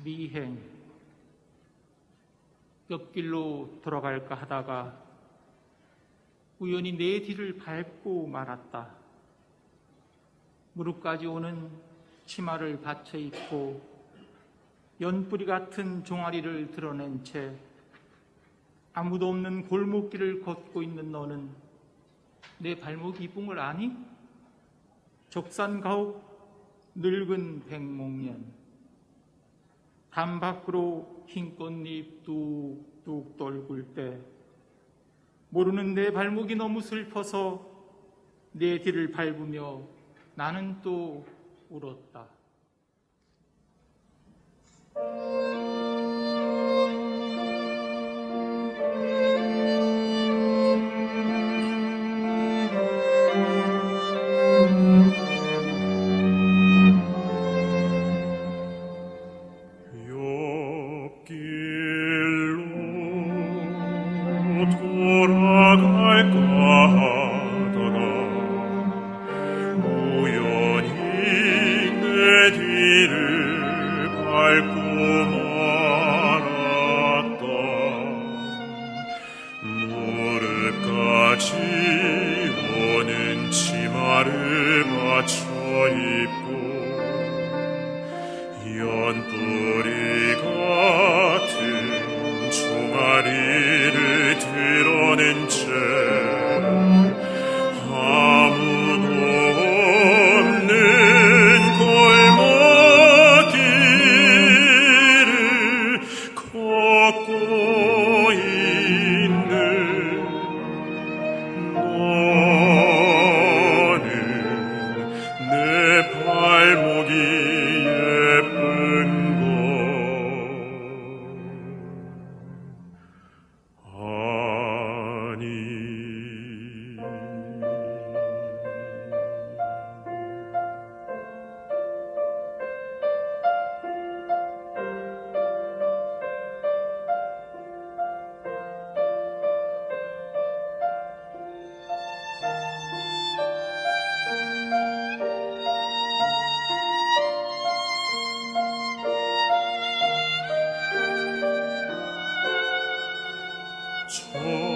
미행, 옆길로 돌아갈까 하다가 우연히 내 뒤를 밟고 말았다. 무릎까지 오는 치마를 받쳐 입고 연뿌리 같은 종아리를 드러낸 채 아무도 없는 골목길을 걷고 있는 너는 내 발목 걸 아니? 적산가옥 늙은 백목년 담 밖으로 흰 꽃잎 뚝뚝 떨굴 때 모르는 내 발목이 너무 슬퍼서 내 뒤를 밟으며 나는 또 울었다. 지 오는 치마를 받쳐 적